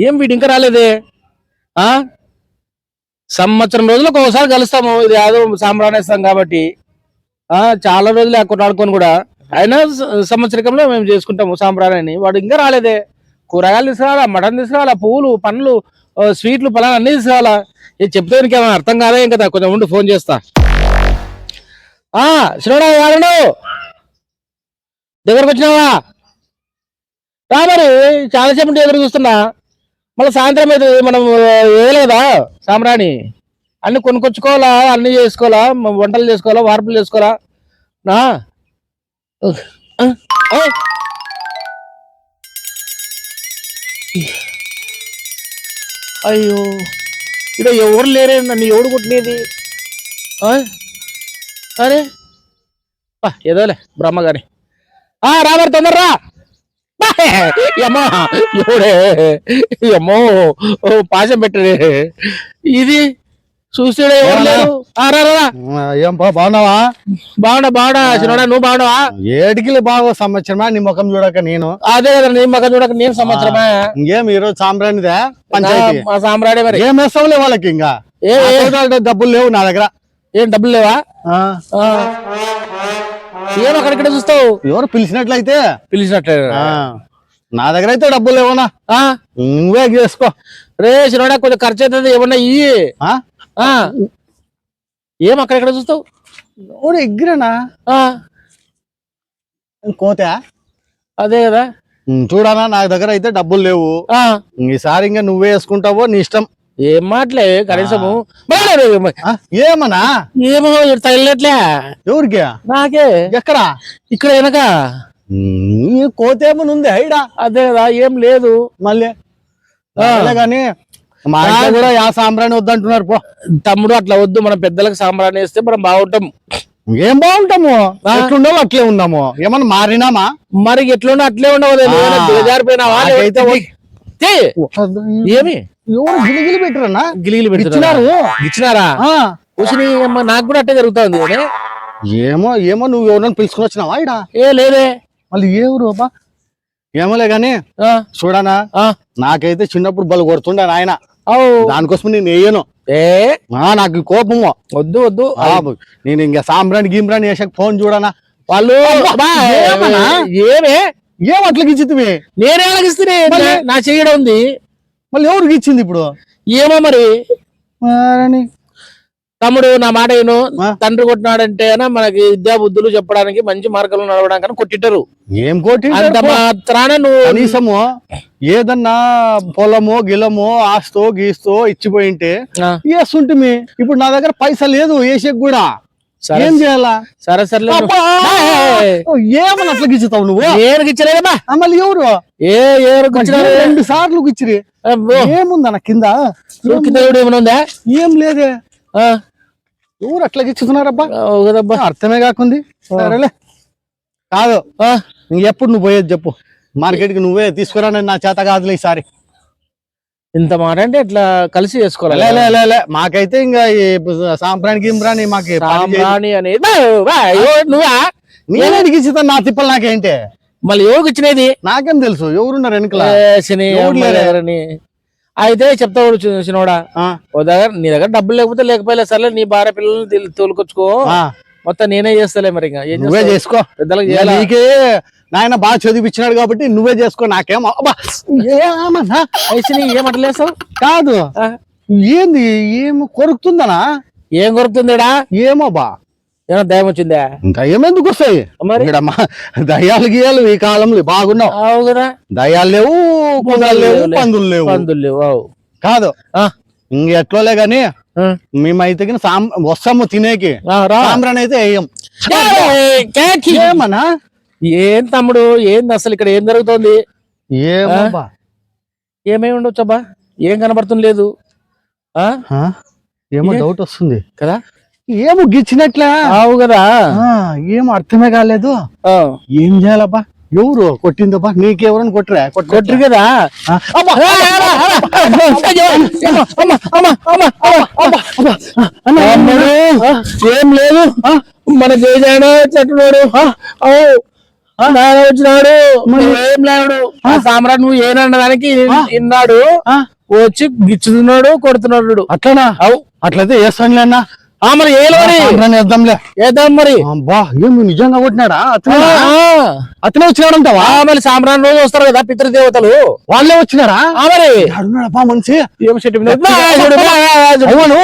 ఏం వీడు ఇంకా రాలేదే? ఆ? సంవత్సరం రోజులకు ఒకసారి కలుస్తాము. ఇది యాదో సాంబ్రాణేస్తాం కాబట్టి. ఆ చాలా రోజులు అక్కడ ఆడుకొని కూడా. అయినా సంవత్సరకంలో మేము చేసుకుంటాము సాంబ్రాణి వాడు ఇంకా రాలేదే. కూరగాయలు తీసుకురావాలా మటన్ తీసుకురావాలా పువ్వులు పండ్లు స్వీట్లు పలానా అన్ని తీసుకురావాలా. ఇది చెప్తే నీకు ఏమైనా అర్థం కాదా ఇంకా కదా? కొంచెం ఉండి ఫోన్ చేస్తా. ఆ శ్రీడా ఎవరు దగ్గరకు వచ్చినావా? రా మరి చాలా సేపు ఎదురు చూస్తున్నా. మళ్ళీ సాయంత్రం అయితే మనం వేయలేదా సామ్రాణి అన్ని కొనుక్కొచ్చుకోవాలా అన్ని చేసుకోవాలా వంటలు చేసుకోవాలా వార్పులు చేసుకోవాలా? నా? అయ్యో. ఇక్కడ ఎవరు లేరే నన్ను ఎవడు కొట్టినది? అరే? ఏదోలే బ్రహ్మ గాని ఆ తొందరరా. అమ్మో ఎవడే? ఓ పాశం పెట్టడే ఇది చూసాడే ఎవరు లేరు. ఏం బాగున్నావా? బాగున్నా బాగున్నా చిన్నోడా నువ్వు బాగున్నావా? ఏడికిలే బాగా సంవత్సరమా? నీ ముఖం చూడక నేను. అదే కదా నీ మగ చూడక నేను సంవత్సరమా? ఇంకేం ఈరోజు సాంబ్రాణిదే? పంచాయతీ? సామ్రాడే మరి. ఏం వేస్తావులే వాళ్ళకి ఇంకా? ఏ డబ్బులు లేవు నా దగ్గర. ఏం డబ్బులు లేవా. ఏం అక్కడిక్కడ చూస్తావు? ఎవరు పిలిచినట్లయితే? పిలిచినట్లే. నా దగ్గర అయితే డబ్బులు లేవనా ఆ, నువ్వే చేసుకో. రే చిన్నోడా కొంచెం ఖర్చు అవుతుంది. ఏమన్నా ఇయ్యి. ఆ? ఆ. ఏం అక్కడెక్కడ చూస్తావు? ఎవరు ఎగ్గిరేనా? ఆ, కోతే? అదే కదా. చూడనా నా దగ్గర అయితే డబ్బులు లేవు. ఆ. ఈసారి ఇంకా నువ్వే వేసుకుంటావో నీ ఇష్టం. ఏం మాటలే కనీసము. ఏమన్నా? ఏమో తగిలినట్లే. ఎవరికి? నాకే. ఎక్కడా? ఇక్కడ వెనక. కోతేమని ఉంది హైడా. అదే కదా ఏం లేదు. మళ్ళీ? గాని మా ఇంట్లో కూడా యా సాంబ్రాణి వద్దంటున్నారు పో. తమ్ముడు అట్లా వద్దు మనం పెద్దలకు సాంబ్రాన్ని వేస్తే మనం బాగుంటాం. ఏం బాగుంటాము? ఎట్లుండాలో అట్లే ఉన్నాము ఏమన్నా మారినామా? మరి ఎట్లున్నా అట్లే ఉండవు ఆ. దిగజారిపోయినావా నాకైతే లేకపోతే తే. ఏమి? ఎవరు గిలిగిలి పెట్టరన్నా? గిలిగిలి పెడుతున్నారు ఇచ్చినారు. అమ్మ నాకు కూడా అట్టే జరుగుతుంది ఏమో? ఏమో నువ్వు ఎవరైనా పిలుచుకుని వచ్చినావా ఇడా ఏ లేదే. మళ్ళీ ఊరు అబ్బా? ఏమోలే గాని ఆ, చూడనా? ఆ, నాకైతే చిన్నప్పుడు బలు కొడుతుండే నాయన. ఔ. దానికోసం నేను వేయను. ఏ? నాకు కోపము. వద్దు వద్దు. నేను ఇంకా సాంబ్రాణి గిమ్రాణి వేసాక ఫోన్ చూడనా? వాళ్ళు? ఏమే? ఏం అట్లకి ఇచ్చితివి నేనే ఎలాగిస్తే నా చేయడం ఉంది. మళ్ళీ ఎవరికి ఇచ్చింది ఇప్పుడు? ఏమో మరి? మారని. తమ్ముడు నా మాట ఏను ఆ. తండ్రి కొట్టినాడంటే మనకి విద్యా బుద్ధులు చెప్పడానికి మంచి మార్గంలో నడవడానికి కొట్టిట్టారు ఏం కోటి అంత మాత్రాన నువ్వు కనీసము ఏదన్నా పొలమో గిలమో ఆస్తో గీస్తో ఇచ్చిపోయింటే ఆ, వేస్తుంటిమి ఇప్పుడు నా దగ్గర పైసా లేదు వేసేకి కూడా. ఏం చేయాలా? సరే సర్లే ఏమని అట్లా గిచ్చుతావు నువ్వు? ఏరుకి ఇచ్చలేదమ్మా మళ్ళీ ఎవరు? ఏ ఏరుకి? రెండు సార్లు గిచ్చిరి. ఏముందన్న కింద? కింద చూడు ఏమైనా ఉందా? ఏం లేదే. ఆ, ఎవరు అట్లా గిచ్చుతున్నారబ్బా? కదబ్బా అర్థమే కాకుంది. సరేలే. కాదు. ఆ, ఎప్పుడు నువ్వు పోయేది చెప్పు. మార్కెట్కి నువ్వే తీసుకురా నేను నా చేత కాదులే ఈసారి. ఇంత మాట అంటే ఇట్లా కలిసి చేసుకోవాలి లే, లే, లే, లే. మాకైతే ఇంకా సాంప్రాణి గింప్రాణి మాకు. రామరాణి అనేది నువ్వా? ఇచ్చితాను నా తిప్పలు నాకేంటి? మళ్ళీ ఎవరికి ఇచ్చినది? నాకేం తెలుసు? ఎవరున్నారు వెనకల? అయితే చెప్తావు చి- చిన్నోడా. ఆ, ఓ దగ్గర నీ దగ్గర డబ్బులు లేకపోతే లేకపోలే సర్లే నీ భార్య పిల్లల్ని తోలుకొచ్చుకో. మొత్తం నేనే చేస్తలే మరి ఇంకా? చేసుకో. పెద్దలకు నాయన బాగా చదివిచ్చినాడు కాబట్టి నువ్వే చేసుకో నాకేం అబ్బా, ఏమన్నా? వయసుని ఏమంటలేసావు కాదు. ఏంది? ఏం కొరుకుతుందనా? ఏం కొరుకుతుందిడా? ఏమో బా. ఏమో దయం వచ్చిందా? ఇంకా ఏమెందుకు వస్తాయి? దయ్యాలు గీయాలు ఈ కాలంలో బాగున్నావు. దయ్యాలు లేవు కుందలు లేవు. పందులు లేవు. పందులు లేవు కాదు. ఆ, ఇంక ఎట్లోలే గాని. మేమైతే వస్తాము తినేకి. సాంబ్రాన్ అయితే వేయం. ఏమన్నా? ఏం తమ్ముడు? ఏంది అసలు ఇక్కడ ఏం జరుగుతోంది? ఏమో బా. ఏమై ఉండొచ్చబ్బా? ఏం కనబడుతుంది లేదు. ఆ? ఆ? ఏమో? డౌట్ వస్తుంది. కదా? ఏమో గిచ్చినట్లే? అవు కదా? ఆ, ఏమో అర్థమే కాలేదు. ఆ, ఏం చేయాలబ్బా? ఎవరు కొట్టిందబ్బా? నీకెవరని కొట్టరా? కొట్టు కొట్టరు కదా? అబ్బా, ఏం లేదు. మన జయజాడ చెట్టున్నాడు నాయన వచ్చినాడు ఏం లేడు. ఆ? సామ్రాట్ నువ్వు ఏనన్న దానికి విన్నాడు? వచ్చి గిచ్చుతున్నాడు కొడుతున్నాడు. అట్లనా? అవు. అట్లయితే వేస్తానులే అన్న? ఆ మరి ఏలో మరి ఏద్దాం అబ్బా ఏమి నిజంగా కొట్టినాడా? అతనే వచ్చినాడంటావా? మరి సామ్రాట్ రోజు వస్తారు కదా పితృదేవతలు. వాళ్ళే వచ్చినారా? మరి? యాడున్నాడప్పా మనిషి? ఏం చెట్టు. అవును.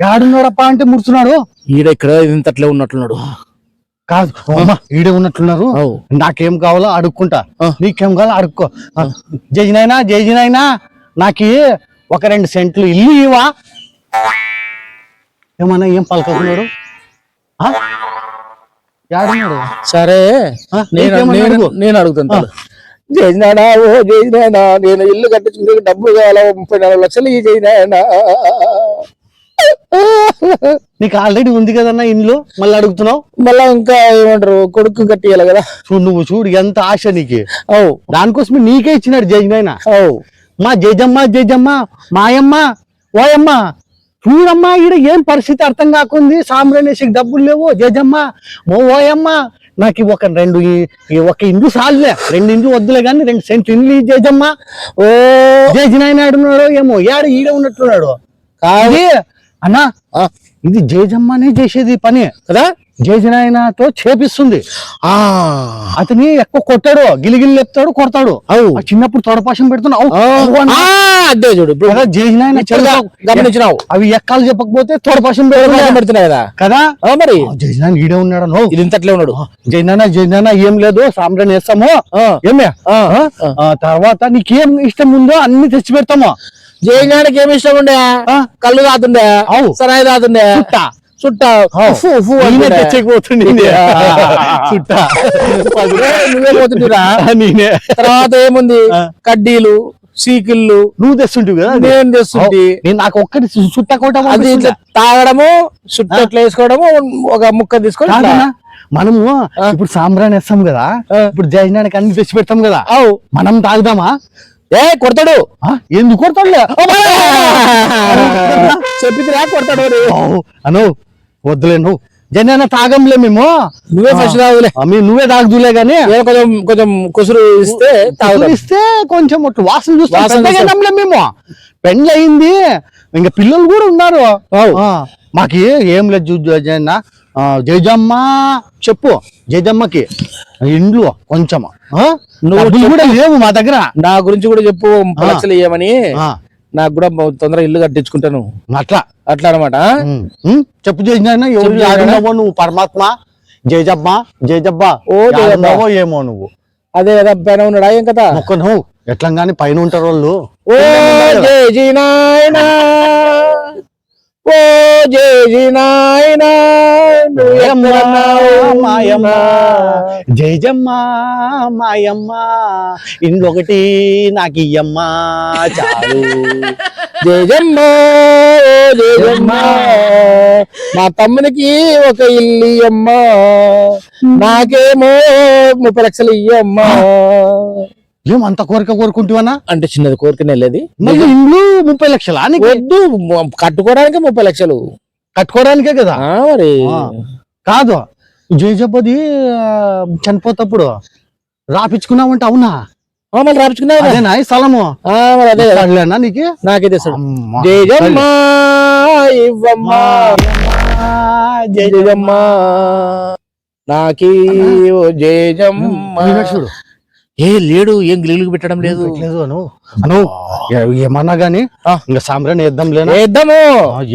యాడున్నాడప్పా అంటే ముడుచున్నాడు ఈడ ఇక్కడ ఇంతట్లే ఉన్నట్లున్నాడు కాదు. ఈడే ఉన్నట్లున్నారు. నాకేం కావాలో అడుక్కుంటా. నీకేం కావాలో అడుక్కో. జైజినైనా జైజినైనా నాకు ఒక రెండు సెంట్లు ఇల్లు ఇవా ఏమన్నా ఏం పలకకున్నాడు? సరే. నేను అడుగుతాను చేసినాడా ఓ చేసినాడా నేను ఇల్లు కట్టించుకునే డబ్బులు కావాలా? ముప్పై నాలుగు లక్షలు ఈ చేసినాడా నీకు ఆల్రెడీ ఉంది కదన్నా ఇంట్లో మళ్ళీ అడుగుతున్నావు? మళ్ళా ఇంకా ఏమంటారు కొడుకు కట్టియాలి కదా. చూడు నువ్వు చూడు ఎంత ఆశ నీకు. అవు. దానికోసమే నీకే ఇచ్చినాడు జైజినైనా అవు. మా జేజమ్మ జేజమ్మ మాయమ్మ ఓయమ్మ చూడమ్మా ఈడ ఏం పరిస్థితి అర్థం కాకుంది? సాంబ్రాణేసికి డబ్బులు లేవు. జేజమ్మ ఓ ఓయమ్మ నాకు ఒక రెండు ఒక ఇండ్లు సాలులే రెండు ఇండ్లు వద్దులే కానీ రెండు సెంట్ ఇండ్లు జేజమ్మ ఓ. జేజినాయన ఆడున్నాడు ఏమో ఏడ ఈడ ఉన్నట్టున్నాడు. కాదు అన్నా ఇది జేజమ్మనే చేసేది పని కదా? జేజనాయనతో చేపిస్తుంది. ఆ. అతని ఎక్కువ కొట్టాడు గిలిగిలి లేపుతాడు కొడతాడు. ఆ చిన్నప్పుడు తొడపాశం పెడుతున్నావు అదే చూడు జేజినాయన ఇప్పుడుగా గమనించినావు. అవి ఎక్కాలు చెప్పకపోతే తోడపాశం పెడుతున్నా. పెడుతున్నాయి కదా? కదా? మరి. జైనాన్ ఈడే ఉన్నాడు నో. ఇది ఇంతట్లే ఉన్నాడు. జైనానా జైనానా ఏం లేదు సాంబ్రాన్ వేస్తాము. ఏమే తర్వాత నీకేం ఇష్టం ఉందో అన్ని తెచ్చి పెడతాము. జయజ్ఞానికి ఏమి ఇష్టం ఉండే? కళ్ళు అవు. సరాయి చుట్ట. చుట్ట నువ్వే నేనే. తర్వాత ఏముంది. కడ్డీలు సీకిళ్ళు. నువ్వు తెస్తుంటివి కదా. నేను తెస్తుంటి. నేను నాకు ఒక్కటి చుట్ట కోట అది తాగడము చుట్టూ ఇట్లా వేసుకోవడము ఒక ముక్క తీసుకొని మనము ఇప్పుడు సాంబ్రాన్ వేస్తాం కదా. ఇప్పుడు జైనానికి అన్ని తెచ్చి పెడతాం కదా. మనం తాగుదామా? ఏ కొడతాడు? ఎందుకు కొడతాడులే చెప్పితే కొడతాడు. అను వద్దులే నువ్వు జైనా తాగంలే మేము నువ్వే ఫస్ట్ తాగులే ఆ, మీ నువ్వే తాగుదులే గానీ కొంచెం కొంచెం కుసురు ఇస్తే ఇస్తే కొంచెం వాసన చూస్తే మేము పెండ్లి అయింది ఇంకా పిల్లలు కూడా ఉన్నారు మాకు ఏ- లేదు జు- జు- జయన్న ఆ, జయజమ్మ చెప్పు. జయజమ్మకి. ఇండ్లు కొంచెం. నువ్వు కూడా లేవు మా దగ్గర. నా గురించి కూడా చెప్పు. లక్షలు ఆ, నాకు కూడా తొందరగా ఇల్లు కట్టించుకుంటాను అట్లా. అట్లా అనమాట చెప్పు ఎవరు నువ్వు పరమాత్మ జయజబ్బ జయజబ్బ ఓ. ఆడున్నావో ఏమో నువ్వు. అదే కదా పైన ఉన్నాడా ఏం కదా ఒక్క నువ్వు ఎట్లా గాని పైన ఉంటారు వాళ్ళు. ఓ జయ జీ నాయనా. ఓ జయ జీ నాయనా నువ్వు ఎక్కడున్నావు? మాయమ్మ జయజమ్మ మాయమ్మ ఇండ్లు ఒకటి నాకు ఇయ్యమ్మ చాలు. జయజమ్మ ఓ జయజమ్మ మా తమ్మునికి ఒక ఇల్లు ఇయ్యమ్మ నాకేమో ముప్పై లక్షలు ఇయ్యమ్మ. ఏం అంత కోరిక కోరుకుంటువనా అంటే చిన్నది కోరికనే లేదు. మళ్ళీ ఇండ్లు ముప్పై లక్షలా వద్దు కట్టుకోవడానికి ముప్పై లక్షలు. కట్టుకోవడానికే కదా? మరి. కాదు. జయజబ్బది చనిపోతప్పుడు రాపించుకున్నావంటే అవునా? మళ్ళీ రాపించుకున్నా స్థలము? అదే నీకు? నాకే. జయజమ్మ ఇవ్వమ్మా. జయజమ్మ నాకి ఓ జయజమ్మ చూడు. ఏ లేడు ఏం గిలుగు పెట్టడం లేదు. పెట్టలేదు అను. అను. ఏమన్నా గాని. ఇంకా సాంబ్రాన్ని వేద్దాం లేనా వేద్దాము.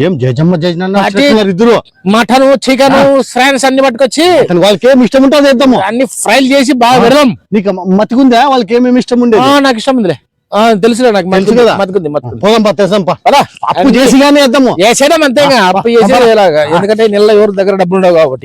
ఏం జయజమ్మ జయజన్న అదే. ఇద్దరు. మటన్ చికెన్ ఫ్రాన్స్ అన్ని పట్టుకొచ్చి వాళ్ళకి ఏమి ఇష్టం ఉంటుందో వేద్దాము. అన్ని ఫ్రైలు చేసి బాగా పెడదాం. నీకు మతికుందా? వాళ్ళకి ఏమేమి ఇష్టం ఆ, ఉండేది నాకు ఇష్టం ఉందిలే. ఆ, తెలుసులే నాకు తెలుసు కదా. మతుకుంది పోదాం అప్పు చేసి గానీ వేద్దాము. చేసేయడం అంతేగా అప్పు చేసేది ఎలాగా? ఎందుకంటే నెల ఎవరి దగ్గర డబ్బులు ఉండవు కాబట్టి.